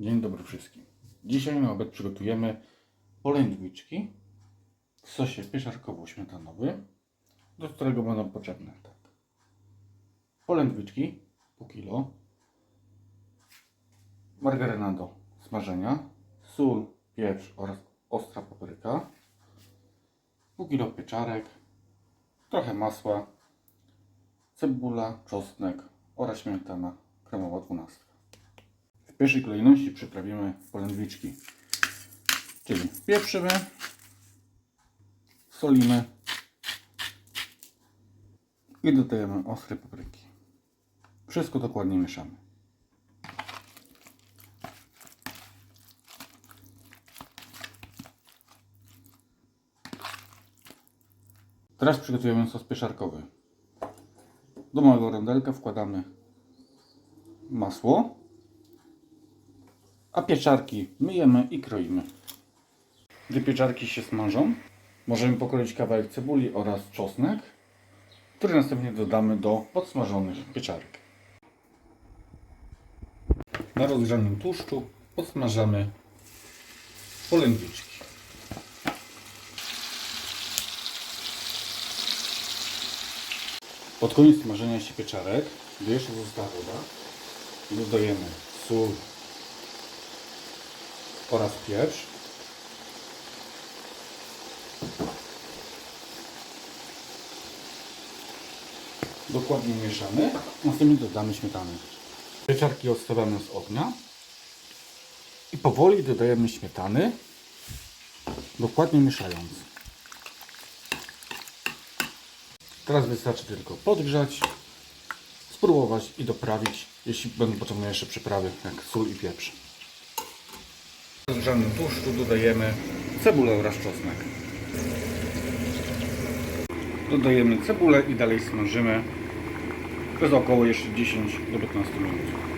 Dzień dobry wszystkim. Dzisiaj na obiad przygotujemy polędwiczki w sosie pieczarkowo-śmietanowym, do którego będą potrzebne tak. polędwiczki po kilo, margaryna do smażenia, sól, pieprz oraz ostra papryka, pół kilo pieczarek, trochę masła, cebula, czosnek oraz śmietana kremowa 12. Pierwszej kolejności przyprawimy polędwiczki. Czyli pieprzymy, solimy i dodajemy ostre papryki. Wszystko dokładnie mieszamy. Teraz przygotujemy sos pieczarkowy. Do małego rondelka wkładamy masło, a pieczarki myjemy i kroimy. Gdy pieczarki się smażą, możemy pokroić kawałek cebuli oraz czosnek, który następnie dodamy do podsmażonych pieczarek. Na rozgrzanym tłuszczu podsmażamy polędwiczki. Pod koniec smażenia się pieczarek, gdy jeszcze została woda, dodajemy sól oraz pieprz. Dokładnie mieszamy, następnie dodamy śmietanę. Pieczarki odstawiamy z ognia i powoli dodajemy śmietany, dokładnie mieszając. Teraz wystarczy tylko podgrzać, spróbować i doprawić, jeśli będą potrzebne jeszcze przyprawy, jak sól i pieprz. Rozgrzanym tłuszczu dodajemy cebulę oraz czosnek. Dodajemy cebulę i dalej smażymy przez około jeszcze 10 do 15 minut.